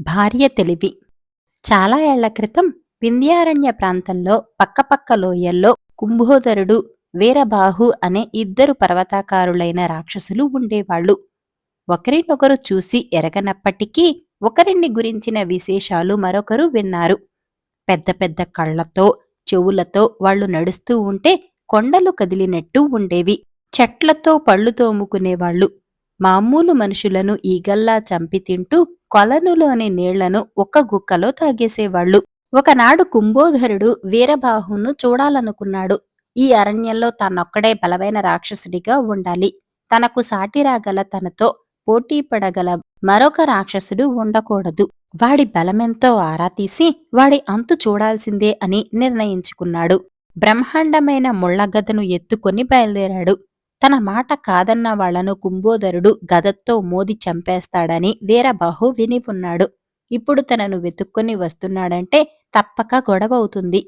భార్య తెలివి. చాలా ఏళ్ళ క్రితం వింధ్యారణ్య ప్రాంతంలో పక్కపక్క లోయల్లో కుంభోదరుడు వీరబాహు అనే ఇద్దరు పర్వతాకారులైన రాక్షసులు ఉండేవాళ్ళు. ఒకరినొకరు చూసి ఎరగనప్పటికీ ఒకరిని గురించిన విశేషాలు మరొకరు విన్నారు. పెద్ద పెద్ద కళ్ళతో చెవులతో వాళ్ళు నడుస్తూ ఉంటే కొండలు కదిలినట్టు ఉండేవి. చెట్లతో పళ్ళు తోముకునేవాళ్ళు. మామూలు మనుషులను ఈగల్లా చంపి తింటూ కొలనులోని నీళ్ళను ఒక్క గుక్కలో తాగేసేవాళ్ళు. ఒకనాడు కుంభోధరుడు వీరబాహును చూడాలనుకున్నాడు. ఈ అరణ్యంలో తనొక్కడే బలమైన రాక్షసుడిగా ఉండాలి. తనకు సాటిరాగల తనతో పోటీ పడగల మరొక రాక్షసుడు ఉండకూడదు. వాడి బలమెంతో ఆరా తీసి వాడి అంతు చూడాల్సిందే అని నిర్ణయించుకున్నాడు. బ్రహ్మాండమైన ముళ్ళగదను ఎత్తుకొని బయలుదేరాడు. తన మాట కాదన్న వాళ్ళను కుంభోదరుడు గదతో మోది చంపేస్తాడని వీరబాహు విని ఉన్నాడు. ఇప్పుడు తనను వెతుక్కొని వస్తున్నాడంటే తప్పక గొడవ అవుతుంది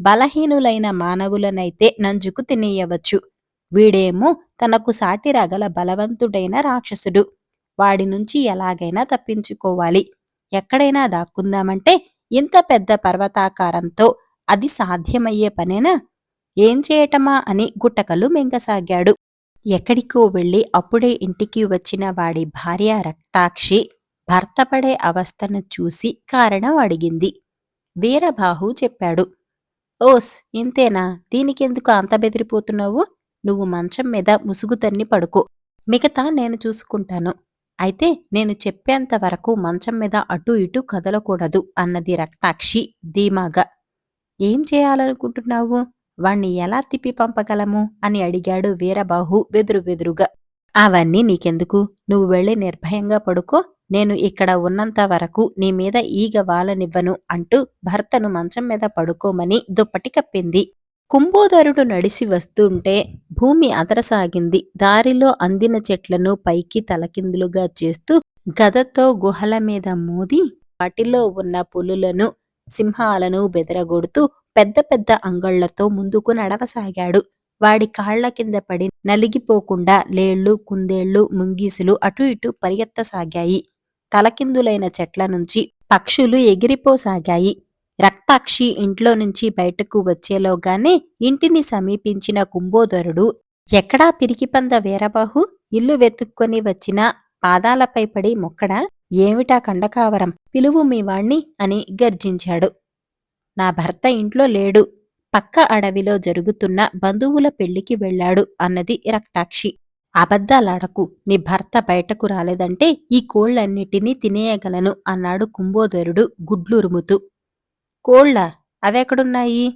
బలహీనులైన మానవులనైతే నంజుకు తినేయవచ్చు. వీడేమో తనకు సాటిరగల బలవంతుడైన రాక్షసుడు. వాడి నుంచి ఎలాగైనా తప్పించుకోవాలి. ఎక్కడైనా దాక్కుందామంటే ఇంత పెద్ద పర్వతాకారంతో అది సాధ్యమయ్యే పనేనా? ఏం చేయటమా అని గుట్టకలు మింగసాగాడు. ఎక్కడికో వెళ్ళి అప్పుడే ఇంటికి వచ్చిన వాడి భార్య రక్తాక్షి భర్తపడే అవస్థను చూసి కారణం అడిగింది. వీరబాహు చెప్పాడు ఓస్ ఇంతేనా? దీనికెందుకు అంత బెదిరిపోతున్నావు? నువ్వు మంచం మీద ముసుగు తన్ని పడుకో. మిగతా నేను చూసుకుంటాను. అయితే నేను చెప్పేంత వరకు మంచం మీద అటు ఇటు కదలకూడదు అన్నది రక్తాక్షి ధీమాగా. ఏం చేయాలనుకుంటున్నావు? వాణ్ణి ఎలా తిప్పి పంపగలము? అని అడిగాడు వీరబాహు వెదురు వెదురుగా. అవన్నీ నీకెందుకు? నువ్వు వెళ్ళి నిర్భయంగా పడుకో. నేను ఇక్కడ ఉన్నంత వరకు నీ మీద ఈగ వాలనివ్వను అంటూ భర్తను మంచం మీద పడుకోమని దుప్పటి కప్పింది. కుంభోదరుడు నడిసి వస్తుంటే భూమి అదరసాగింది. దారిలో అందిన చెట్లను పైకి తలకిందులుగా చేస్తూ గదతో గుహల మీద మోది వాటిలో ఉన్న పులులను సింహాలను బెదరగొడుతూ పెద్ద పెద్ద అంగళ్ళతో ముందుకు నడవసాగాడు. వాడి కాళ్ళ కింద పడి నలిగిపోకుండా లేళ్ళు కుందేళ్ళు ముంగీసులు అటు ఇటు పరిగెత్తసాగాయి. తలకిందులైన చెట్ల నుంచి పక్షులు ఎగిరిపోసాగాయి. రక్తాక్షి ఇంట్లో నుంచి బయటకు వచ్చేలోగానే ఇంటిని సమీపించిన కుంభోదరుడు ఎక్కడా పిరికిపంద వీరబాహు? ఇల్లు వెతుక్కొని వచ్చిన పాదాలపై పడి మొక్కడా? ఏమిటా కండకావరం? పిలువు మీ వాణ్ణి అని గర్జించాడు. నా భర్త ఇంట్లో లేడు. పక్క అడవిలో జరుగుతున్న బంధువుల పెళ్ళికి వెళ్ళాడు అన్నది రక్తాక్షి. అబద్ధాలాడకు. నీ భర్త బయటకు రాలేదంటే ఈ కోళ్ళన్నిటినీ తినేయగలను అన్నాడు కుంభోదరుడు గుడ్లురుముతూ. కోళ్ళ అవెక్కడున్నాయి?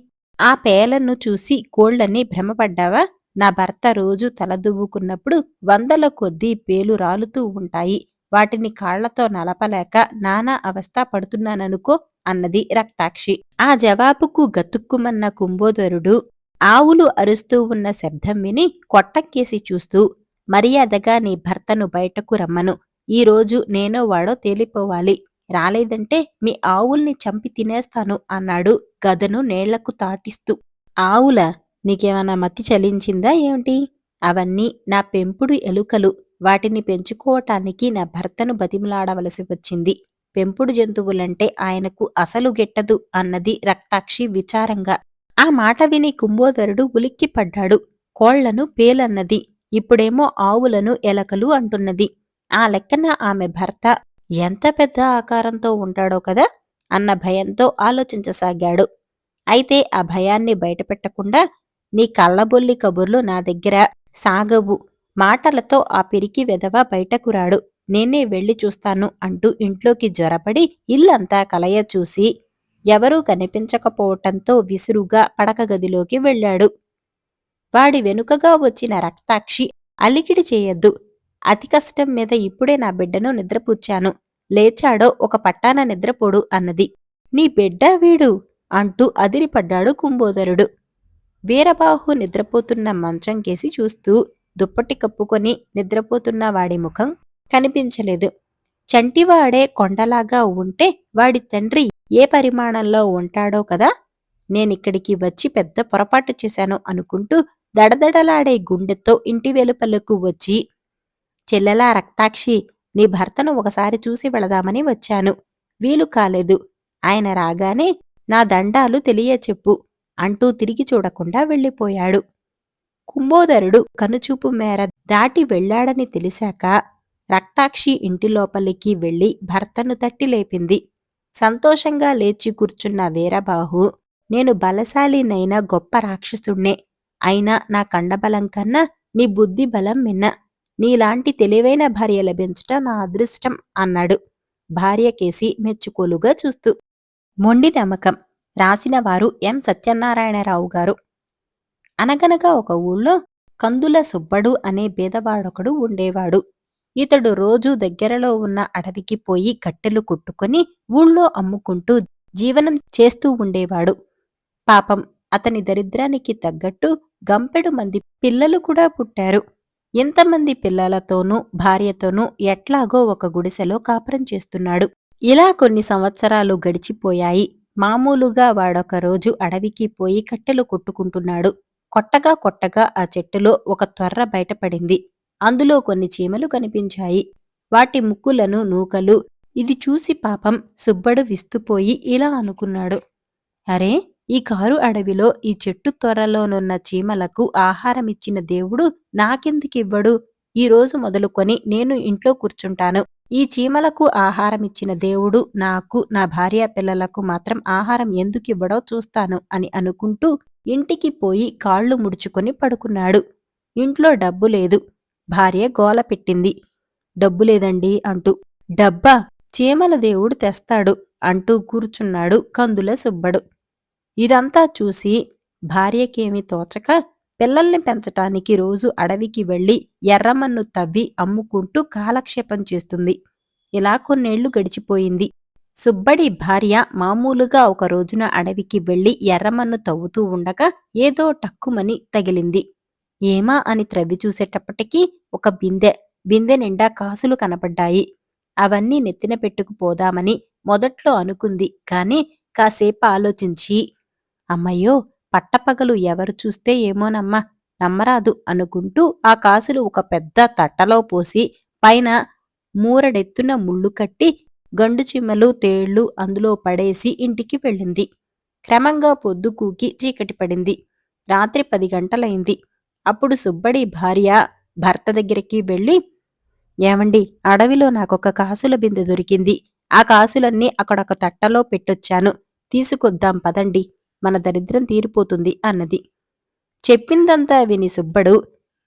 ఆ పేలను చూసి కోళ్ళని భ్రమపడ్డావా? నా భర్త రోజు తలదువ్వుకున్నప్పుడు వందల కొద్దీ పేలు రాలుతూ ఉంటాయి. వాటిని కాళ్ళతో నలపలేక నానా అవస్థ పడుతున్నాననుకో అన్నది రక్తాక్షి. ఆ జవాబుకు గతుక్కుమన్న కుంభోదరుడు ఆవులు అరుస్తూ ఉన్న శబ్దం విని కొట్టక్కేసి చూస్తూ మర్యాదగా నీ భర్తను బయటకు రమ్మను. ఈరోజు నేనో వాడో తేలిపోవాలి. రాలేదంటే మీ ఆవుల్ని చంపి తినేస్తాను అన్నాడు గదను నేళ్ళకు తాటిస్తూ. ఆవుల నీకేమన్నా మతి చలించిందా ఏమిటి? అవన్నీ నా పెంపుడు ఎలుకలు. వాటిని పెంచుకోవటానికి నా భర్తను బతిమలాడవలసి వచ్చింది. పెంపుడు జంతువులంటే ఆయనకు అసలు గెట్టదు అన్నది రక్తాక్షి విచారంగా. ఆ మాట విని కుంభోదరుడు ఉలిక్కిపడ్డాడు కోళ్ళను పేలన్నది ఇప్పుడేమో ఆవులను ఎలకలు అంటున్నది. ఆ లెక్కన ఆమె భర్త ఎంత పెద్ద ఆకారంతో ఉంటాడో కదా? అన్న భయంతో ఆలోచించసాగాడు. అయితే ఆ భయాన్ని బయటపెట్టకుండా నీ కళ్ళబొల్లి కబుర్లు నా దగ్గర సాగవు. మాటలతో ఆ పిరికి వెధవ బయటకు రాడు. నేనే వెళ్ళి చూస్తాను అంటూ ఇంట్లోకి జ్వరపడి ఇల్లంతా కలయ చూసి ఎవరూ కనిపించకపోవటంతో విసురుగా పడక గదిలోకి వెళ్ళాడు. వాడి వెనుకగా వచ్చిన రక్తాక్షి అలికిడి చేయొద్దు. అతి కష్టం మీద ఇప్పుడే నా బిడ్డను నిద్రపుచ్చాను. లేచాడో ఒక పట్టాన నిద్రపోడు అన్నది. నీ బిడ్డ వీడు అంటూ అదిరిపడ్డాడు కుంభోదరుడు. వీరబాహు నిద్రపోతున్న మంచం కేసి చూస్తూ దుప్పటి కప్పుకొని నిద్రపోతున్న వాడి ముఖం కనిపించలేదు. చంటివాడే కొండలాగా ఉంటే వాడి తండ్రి ఏ పరిమాణంలో ఉంటాడో కదా? నేనిక్కడికి వచ్చి పెద్ద పొరపాటు చేశాను అనుకుంటూ దడదడలాడే గుండెతో ఇంటి వెలుపలకు వచ్చి చెల్లెలా రక్తాక్షి నీ భర్తను ఒకసారి చూసి వెళదామని వచ్చాను. వీలు కాలేదు. ఆయన రాగానే నా దండాలు తెలియచెప్పు అంటూ తిరిగి చూడకుండా వెళ్ళిపోయాడు. కుంభోదరుడు కనుచూపు మేర దాటి వెళ్ళాడని తెలిసాక రక్తాక్షి ఇంటి లోపలికి వెళ్ళి భర్తను తట్టి లేపింది. సంతోషంగా లేచి కూర్చున్న వీరబాహు నేను బలశాలినైన గొప్ప రాక్షసుణ్ణే. అయినా నా కండబలం కన్నా నీ బుద్ధి బలం మిన్న. నీలాంటి తెలివైన భార్య లభించట నా అదృష్టం అన్నాడు. భార్య కేసి మెచ్చుకోలుగా చూస్తూ మొండి నమ్మకం. రాసిన వారు ఎం సత్యనారాయణరావు గారు. అనగనగా ఒక ఊళ్ళో కందుల సుబ్బడు అనే బీదవాడొకడు ఉండేవాడు. ఇతడు రోజూ దగ్గరలో ఉన్న అడవికి పోయి కట్టెలు కుట్టుకొని ఊళ్ళో అమ్ముకుంటూ జీవనం చేస్తూ ఉండేవాడు. పాపం అతని దరిద్రానికి తగ్గట్టు గంపెడు మంది పిల్లలు కూడా పుట్టారు. ఇంతమంది పిల్లలతోనూ భార్యతోనూ ఎట్లాగో ఒక గుడిసెలో కాపురం చేస్తున్నాడు. ఇలా కొన్ని సంవత్సరాలు గడిచిపోయాయి. మామూలుగా వాడొక రోజు అడవికి పోయి కట్టెలు కొట్టుకుంటున్నాడు. కొట్టగా కొట్టగా ఆ చెట్టులో ఒక త్వర్ర బయటపడింది. అందులో కొన్ని చీమలు కనిపించాయి. వాటి ముక్కులను నూకలు ఇది చూసి పాపం సుబ్బడు విస్తుపోయి ఇలా అనుకున్నాడు. అరే ఈ కారు అడవిలో ఈ చెట్టు త్వరలోనున్న చీమలకు ఆహారమిచ్చిన దేవుడు నాకెందుకివ్వడు? ఈ రోజు మొదలుకొని నేను ఇంట్లో కూర్చుంటాను. ఈ చీమలకు ఆహారమిచ్చిన దేవుడు నాకు నా భార్య పిల్లలకు మాత్రం ఆహారం ఎందుకు ఇవ్వడో చూస్తాను అని అనుకుంటూ ఇంటికి పోయి కాళ్ళు ముడుచుకొని పడుకున్నాడు. ఇంట్లో డబ్బు లేదు. భార్య గోల పెట్టింది. డబ్బు లేదండి అంటూ డబ్బా చీమల దేవుడు తెస్తాడు అంటూ కూర్చున్నాడు కందుల సుబ్బడు. ఇదంతా చూసి భార్యకేమీ తోచక పిల్లల్ని పెంచటానికి రోజు అడవికి వెళ్ళి ఎర్రమన్ను తవ్వి అమ్ముకుంటూ కాలక్షేపం చేస్తుంది. ఇలా కొన్నేళ్ళు గడిచిపోయింది. సుబ్బడి భార్య మామూలుగా ఒక రోజున అడవికి వెళ్ళి ఎర్రమన్ను తవ్వుతూ ఉండగా ఏదో టక్కుమని తగిలింది. ఏమా అని త్రవ్వి చూసేటప్పటికీ ఒక బిందె బిందె నిండా కాసులు కనపడ్డాయి. అవన్నీ నెత్తిన పెట్టుకుపోదామని మొదట్లో అనుకుంది కాని కాసేపు ఆలోచించి అమ్మయ్యో పట్టపగలు ఎవరు చూస్తే ఏమోనమ్మా నమ్మరాదు అనుకుంటూ ఆ కాసులు ఒక పెద్ద తట్టలో పోసి పైన మూరడెత్తున ముళ్ళు కట్టి గండు చిమ్మలు తేళ్ళు అందులో పడేసి ఇంటికి వెళ్ళింది. క్రమంగా పొద్దుకూకి చీకటి పడింది. రాత్రి పది గంటలైంది. అప్పుడు సుబ్బడి భార్య భర్త దగ్గరికి వెళ్ళి ఏమండి అడవిలో నాకొక కాసుల బిందె దొరికింది. ఆ కాసులన్నీ అక్కడొక తట్టలో పెట్టొచ్చాను. తీసుకొద్దాం పదండి. మన దరిద్రం తీరిపోతుంది అన్నది. చెప్పిందంతా విని సుబ్బడు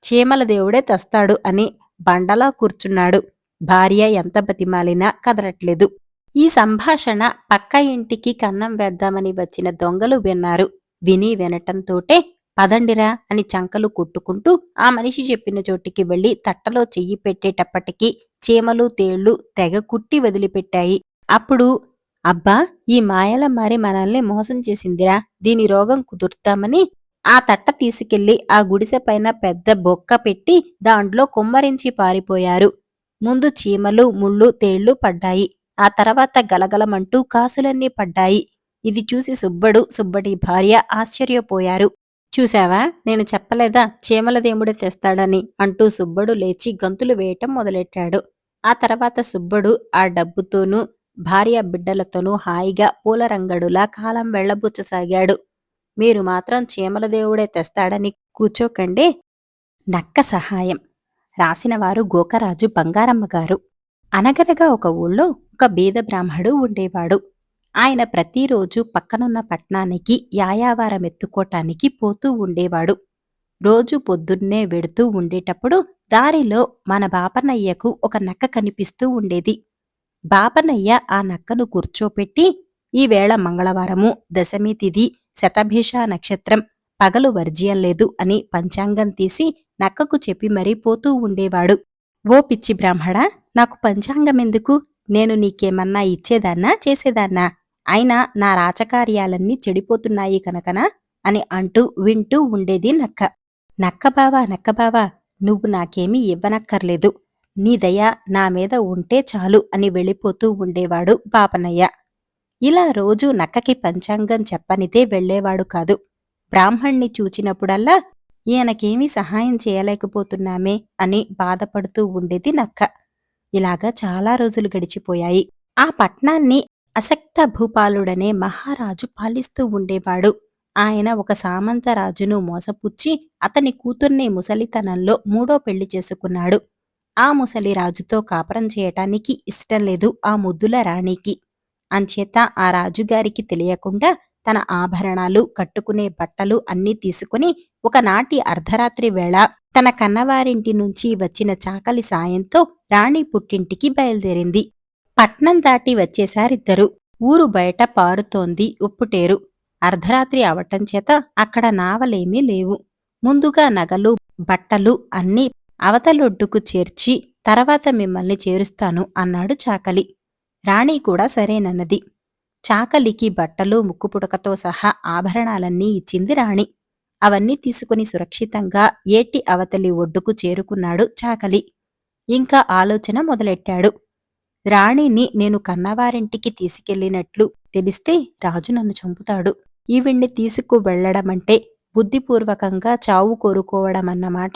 చీమల దేవుడే తెస్తాడు అని బండలా కూర్చున్నాడు. భార్య ఎంత బతిమాలినా కదలట్లేదు. ఈ సంభాషణ పక్క ఇంటికి కన్నం వేద్దామని వచ్చిన దొంగలు విన్నారు. విని వినటంతోటే పదండిరా అని చంకలు కొట్టుకుంటూ ఆ మనిషి చెప్పిన చోటికి వెళ్ళి తట్టలో చెయ్యి పెట్టేటప్పటికి చీమలు తేళ్ళు తెగ కుట్టి వదిలిపెట్టాయి. అప్పుడు అబ్బా ఈ మాయల మారి మనల్ని మోసం చేసిందిరా. దీని రోగం కుదుర్తామని ఆ తట్ట తీసుకెళ్ళి ఆ గుడిసె పైన పెద్ద బొక్క పెట్టి దాంట్లో కుమ్మరించి పారిపోయారు. ముందు చీమలు ముళ్ళు తేళ్ళు పడ్డాయి. ఆ తర్వాత గలగలమంటూ కాసులన్నీ పడ్డాయి. ఇది చూసి సుబ్బడు సుబ్బడి భార్య ఆశ్చర్యపోయారు. చూశావా? నేను చెప్పలేదా? చీమల దేవుడే తెస్తాడని అంటూ సుబ్బడు లేచి గంతులు వేయటం మొదలెట్టాడు. ఆ తర్వాత సుబ్బడు ఆ డబ్బుతోనూ భార్య బిడ్డలతోనూ హాయిగా పూలరంగడులా కాలం వెళ్ళబుచ్చసాగాడు మీరు మాత్రం చీమల దేవుడే తెస్తాడని కూర్చోకండి నక్క సహాయం. రాసినవారు గోకరాజు బంగారమ్మ గారు. అనగనగా ఒక ఊళ్ళో ఒక బీద బ్రాహ్మడు ఉండేవాడు. ఆయన ప్రతిరోజు పక్కనున్న పట్నానికి యాయావారం ఎత్తుకోటానికి పోతూ ఉండేవాడు. రోజు పొద్దున్నే వెడుతూ ఉండేటప్పుడు దారిలో మన బాపనయ్యకు ఒక నక్క కనిపిస్తూ ఉండేది. బాపనయ్య ఆ నక్కను కూర్చోపెట్టి ఈవేళ మంగళవారము దశమి తిథి శతభిష నక్షత్రం పగలు వర్జ్యం లేదు అని పంచాంగం తీసి నక్కకు చెప్పి మరీ పోతూ ఉండేవాడు. ఓ పిచ్చి బ్రాహ్మడా నాకు పంచాంగమెందుకు? నేను నీకేమన్నా ఇచ్చేదాన్నా చేసేదాన్నా? అయినా నా రాచకార్యాలన్నీ చెడిపోతున్నాయి కనుకనా అని అంటూ వింటూ ఉండేది నక్క. నక్కబావా నక్కబావా నువ్వు నాకేమీ ఇవ్వనక్కర్లేదు. నీ దయ నా మీద ఉంటే చాలు అని వెళ్ళిపోతూ ఉండేవాడు పాపనయ్య ఇలా రోజు నక్కకి పంచాంగం చెప్పనితే వెళ్ళేవాడు కాదు. బ్రాహ్మణ్ణి చూచినప్పుడల్లా ఈయనకేమీ సహాయం చేయలేకపోతున్నామే అని బాధపడుతూ ఉండేది నక్క. ఇలాగా చాలా రోజులు గడిచిపోయాయి. ఆ పట్నాన్ని అసక్త భూపాలుడనే మహారాజు పాలిస్తూ ఉండేవాడు. ఆయన ఒక సామంత రాజును మోసపుచ్చి అతని కూతుర్ని ముసలితనంలో మూడో పెళ్ళి చేసుకున్నాడు. ఆ ముసలి రాజుతో కాపురం చేయటానికి ఇష్టం లేదు ఆ ముద్దుల రాణికి. అంచేత ఆ రాజుగారికి తెలియకుండా తన ఆభరణాలు కట్టుకునే బట్టలు అన్నీ తీసుకుని ఒకనాటి అర్ధరాత్రి వేళ తన కన్నవారింటి నుంచి వచ్చిన చాకలి సాయంతో రాణి పుట్టింటికి బయలుదేరింది. పట్నం దాటి వచ్చేసారిద్దరు ఊరు బయట పారుతోంది ఉప్పుటేరు. అర్ధరాత్రి అవటం చేత అక్కడ నావలేమీ లేవు. ముందుగా నగలు బట్టలు అన్నీ అవతలొడ్డుకు చేర్చి తర్వాత మిమ్మల్ని చేరుస్తాను అన్నాడు చాకలి. రాణి కూడా సరేనన్నది. చాకలికి బట్టలు ముక్కుపుడకతో సహా ఆభరణాలన్నీ ఇచ్చింది రాణి. అవన్నీ తీసుకుని సురక్షితంగా ఏటి అవతలి ఒడ్డుకు చేరుకున్నాడు చాకలి. ఇంకా ఆలోచన మొదలెట్టాడు. రాణిని నేను కన్నవారింటికి తీసుకెళ్ళినట్లు తెలిస్తే రాజు నన్ను చంపుతాడు. ఈవిణ్ణి తీసుకు వెళ్ళడమంటే బుద్ధిపూర్వకంగా చావు కోరుకోవడమన్నమాట.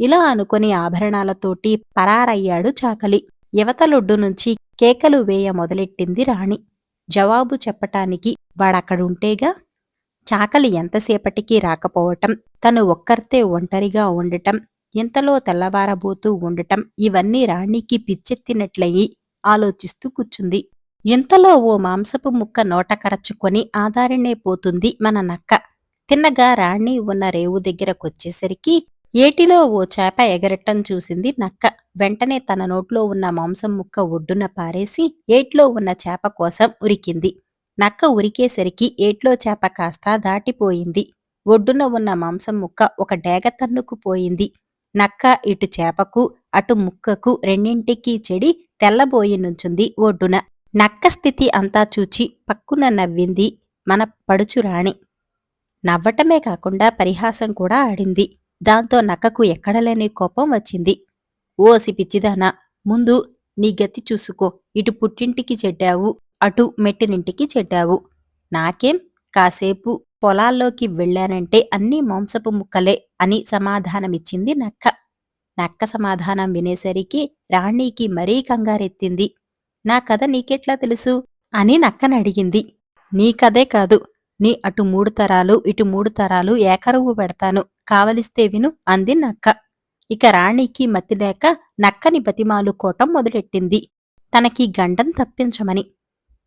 ఇలా అనుకుని ఆభరణాలతోటి పరారయ్యాడు చాకలి. యువతలొడ్డు నుంచి కేకలు వేయ మొదలెట్టింది రాణి. జవాబు చెప్పటానికి వాడక్కడుంటేగా? చాకలి ఎంతసేపటికి రాకపోవటం తను ఒక్కర్తే ఒంటరిగా ఉండటం ఇంతలో తెల్లవారబోతూ ఉండటం ఇవన్నీ రాణికి పిచ్చెత్తినట్లయి ఆలోచిస్తూ కూర్చుంది. ఇంతలో ఓ మాంసపు ముక్క నోట కరచుకొని ఆధారినే పోతుంది మన నక్క. తిన్నగా రాణి ఉన్న రేవు దగ్గరకొచ్చేసరికి ఏటిలో ఓ చేప ఎగరటం చూసింది నక్క. వెంటనే తన నోట్లో ఉన్న మాంసం ముక్క ఒడ్డున పారేసి ఏట్లో ఉన్న చేప కోసం ఉరికింది. నక్క ఉరికేసరికి ఏట్లో చేప కాస్త దాటిపోయింది. ఒడ్డున ఉన్న మాంసం ముక్క ఒక డేగ తన్నుకుపోయింది నక్క ఇటు చేపకు అటు ముక్కకు రెండింటికి చెడి తెల్లబోయి నుంచుంది ఒడ్డున. నక్క స్థితి అంతా చూచి పక్కున నవ్వింది. మన పడుచురాణి నవ్వటమే కాకుండా పరిహాసం కూడా ఆడింది. దాంతో నక్కకు ఎక్కడలేని కోపం వచ్చింది. ఓసి పిచ్చిదానా ముందు నీ గతి చూసుకో. ఇటు పుట్టింటికి చెడ్డావు అటు మెట్టినింటికి చెడ్డావు. నాకేం? కాసేపు పొలాల్లోకి వెళ్ళానంటే అన్నీ మాంసపు ముక్కలే అని సమాధానమిచ్చింది నక్క. నక్క సమాధానం వినేసరికి రాణికి మరీ కంగారెత్తింది. నా కథ నీకెట్లా తెలుసు? అని నక్కనడిగింది నీ కథే కాదు. నీ అటు మూడు తరాలు ఇటు మూడు తరాలు ఏకరువు పెడతాను. కావలిస్తే విను అంది నక్క. ఇక రాణికి మతిలేక నక్కని బతిమాలుకోటం మొదలెట్టింది. తనకి గండం తప్పించమని.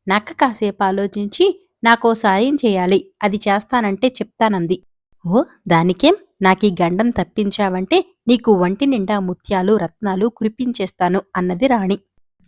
నక్క కాసేపు ఆలోచించి నాకో సాయం చేయాలి అది చేస్తానంటే చెప్తానంది. ఓ దానికేం? నాకీ గండం తప్పించావంటే నీకు వంటి నిండా ముత్యాలు రత్నాలు కురిపించేస్తాను అన్నది రాణి.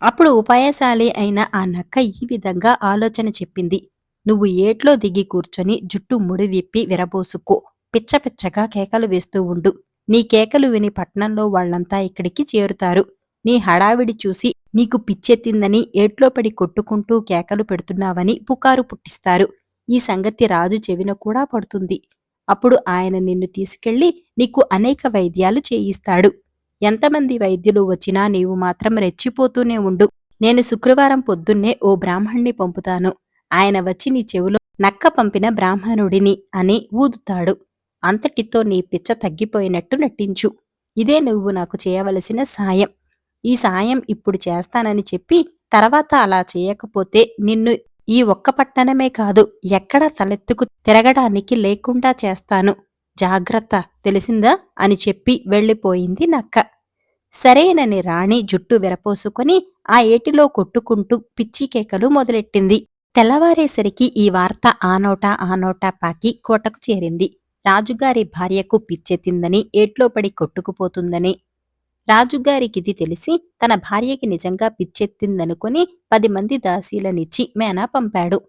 అప్పుడు ఉపాయశాలి అయిన ఆ నక్క ఈ విధంగా ఆలోచన చెప్పింది. నువ్వు ఏట్లో దిగి కూర్చొని జుట్టు ముడి విప్పి విరబోసుకో. పిచ్చ పిచ్చగా కేకలు వేస్తూ ఉండు. నీ కేకలు విని పట్నంలో వాళ్ళంతా ఇక్కడికి చేరుతారు. నీ హడావిడి చూసి నీకు పిచ్చెత్తిందని ఏట్లో పడి కొట్టుకుంటూ కేకలు పెడుతున్నావని పుకారు పుట్టిస్తారు. ఈ సంగతి రాజు చెవిన కూడా పడుతుంది. అప్పుడు ఆయన నిన్ను తీసుకెళ్ళి నీకు అనేక వైద్యాలు చేయిస్తాడు. ఎంతమంది వైద్యులు వచ్చినా నీవు మాత్రం రెచ్చిపోతూనే ఉండు. నేను శుక్రవారం పొద్దున్నే ఓ బ్రాహ్మణ్ణి పంపుతాను. ఆయన వచ్చి నీ చెవిలో నక్క పంపిన బ్రాహ్మణుడిని అని ఊదుతాడు. అంతటితో నీ పిచ్చ తగ్గిపోయినట్టు నటించు. ఇదే నువ్వు నాకు చేయవలసిన సాయం. ఈ సాయం ఇప్పుడు చేస్తానని చెప్పి తర్వాత అలా చేయకపోతే నిన్ను ఈ ఒక్క పట్టణమే కాదు ఎక్కడ తలెత్తుకు తిరగడానికి లేకుండా చేస్తాను. జాగ్రత్త తెలిసిందా? అని చెప్పి వెళ్ళిపోయింది నక్క. సరేనని రాణి జుట్టు విరపోసుకొని ఆ ఏటిలో కొట్టుకుంటూ పిచ్చి కేకలు మొదలెట్టింది. తెల్లవారేసరికి ఈ వార్త ఆనోటా ఆనోటా పాకి కోటకు చేరింది. రాజుగారి భార్యకు పిచ్చెత్తిందని ఏట్లో పడి కొట్టుకుపోతుందని. రాజుగారికిది తెలిసి తన భార్యకి నిజంగా పిచ్చెత్తిందనుకుని పది మంది దాసీలనిచ్చి మేనా పంపాడు.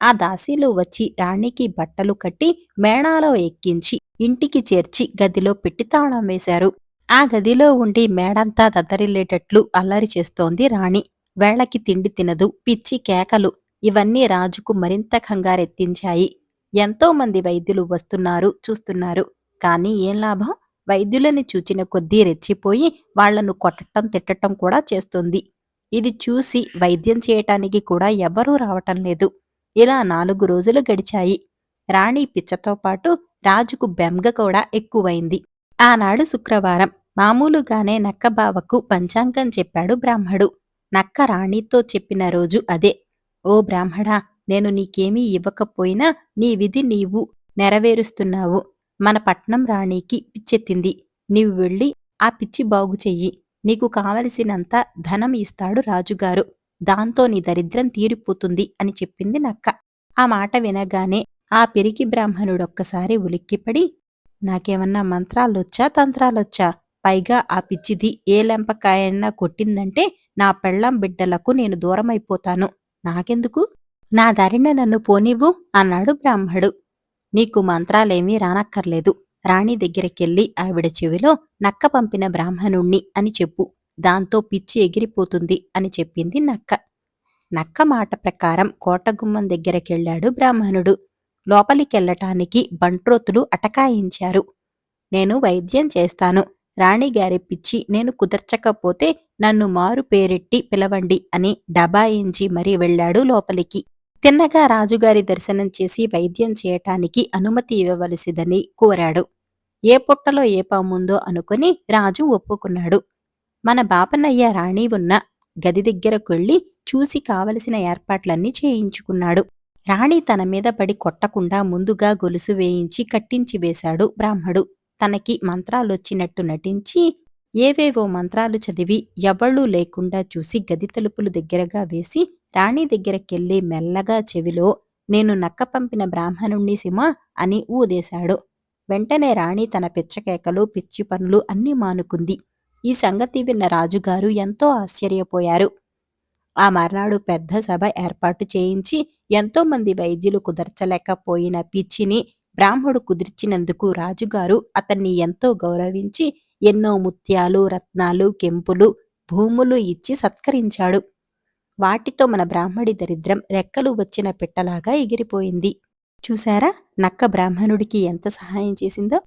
ఆ దాసీలు వచ్చి రాణికి బట్టలు కట్టి మేణాలో ఎక్కించి ఇంటికి చేర్చి గదిలో పెట్టి తాళం వేశారు. ఆ గదిలో ఉండి మేడంతా దద్దరిల్లేటట్లు అల్లరి చేస్తోంది రాణి. వేళకి తిండి తినదు పిచ్చి కేకలు ఇవన్నీ రాజుకు మరింత కంగారెత్తించాయి. ఎంతో మంది వైద్యులు వస్తున్నారు చూస్తున్నారు. కానీ ఏం లాభం? వైద్యులని చూచిన కొద్దీ రెచ్చిపోయి వాళ్ళను కొట్టటం తిట్టటం కూడా చేస్తుంది. ఇది చూసి వైద్యం చేయటానికి కూడా ఎవరూ రావటం లేదు. ఇలా నాలుగు రోజులు గడిచాయి. రాణి పిచ్చతో పాటు రాజుకు బెంగ కూడా ఎక్కువైంది. ఆనాడు శుక్రవారం మామూలుగానే నక్కబావకు పంచాంగం చెప్పాడు బ్రాహ్మడు. నక్క రాణితో చెప్పిన రోజు అదే. ఓ బ్రాహ్మడా నేను నీకేమీ ఇవ్వకపోయినా నీ విధి నీవు నెరవేరుస్తున్నావు. మన పట్నం రాణికి పిచ్చెత్తింది. నీవు వెళ్ళి ఆ పిచ్చి బాగు చెయ్యి. నీకు కావలసినంత ధనం ఇస్తాడు రాజుగారు. దాంతో నీ దరిద్రం తీరిపోతుంది అని చెప్పింది నక్క. ఆ మాట వినగానే ఆ పెరిగి బ్రాహ్మణుడొక్కసారి ఉలిక్కిపడి నాకేమన్నా మంత్రాలొచ్చా తంత్రాలొచ్చా? పైగా ఆ పిచ్చిది ఏ లెంపకాయన్నా కొట్టిందంటే నా పెళ్ళం బిడ్డలకు నేను దూరమైపోతాను. నాకెందుకు? నా దారిన నన్ను పోనివ్వు అన్నాడు బ్రాహ్మడు. నీకు మంత్రాలేమీ రానక్కర్లేదు. రాణి దగ్గరికెళ్ళి ఆవిడ చెవిలో నక్క పంపిన బ్రాహ్మణుణ్ణి అని చెప్పు. దాంతో పిచ్చి ఎగిరిపోతుంది అని చెప్పింది నక్క. నక్క మాట ప్రకారం కోటగుమ్మం దగ్గరకెళ్ళాడు బ్రాహ్మణుడు. లోపలికెళ్ళటానికి బంట్రోతులు అటకాయించారు. నేను వైద్యం చేస్తాను. రాణిగారి పిచ్చి నేను కుదర్చకపోతే నన్ను మారు పేరెట్టి పిలవండి అని డబాయించి మరీ వెళ్ళాడు లోపలికి. తిన్నగా రాజుగారి దర్శనం చేసి వైద్యం చేయటానికి అనుమతి ఇవ్వవలసిదని కోరాడు. ఏ పుట్టలో ఏ పాముందో అనుకుని రాజు ఒప్పుకున్నాడు. మన బాపనయ్య రాణి ఉన్న గది దగ్గరకెళ్ళి చూసి కావలసిన ఏర్పాట్లన్నీ చేయించుకున్నాడు. రాణి తన మీద పడి కొట్టకుండా ముందుగా గొలుసు వేయించి కట్టించి వేశాడు బ్రాహ్మడు. తనకి మంత్రాలొచ్చినట్టు నటించి ఏవేవో మంత్రాలు చదివి ఎవళ్ళూ లేకుండా చూసి గది తలుపులు దగ్గరగా వేసి రాణి దగ్గరకెళ్ళి మెల్లగా చెవిలో నేను నక్క పంపిన బ్రాహ్మణుణ్ణి సిమ అని ఊదేశాడు. వెంటనే రాణి తన పిచ్చకేకలు పిచ్చి పనులు అన్నీ మానుకుంది. ఈ సంగతి విన్న రాజుగారు ఎంతో ఆశ్చర్యపోయారు. ఆ మర్నాడు పెద్ద సభ ఏర్పాటు చేయించి ఎంతో మంది వైద్యులు కుదర్చలేకపోయిన పిచ్చిని బ్రాహ్మడు కుదిర్చినందుకు రాజుగారు అతన్ని ఎంతో గౌరవించి ఎన్నో ముత్యాలు రత్నాలు కెంపులు భూములు ఇచ్చి సత్కరించాడు. వాటితో మన బ్రాహ్మడి దరిద్రం రెక్కలు వచ్చిన పిట్టలాగా ఎగిరిపోయింది. చూశారా? నక్క బ్రాహ్మణుడికి ఎంత సహాయం చేసిందో?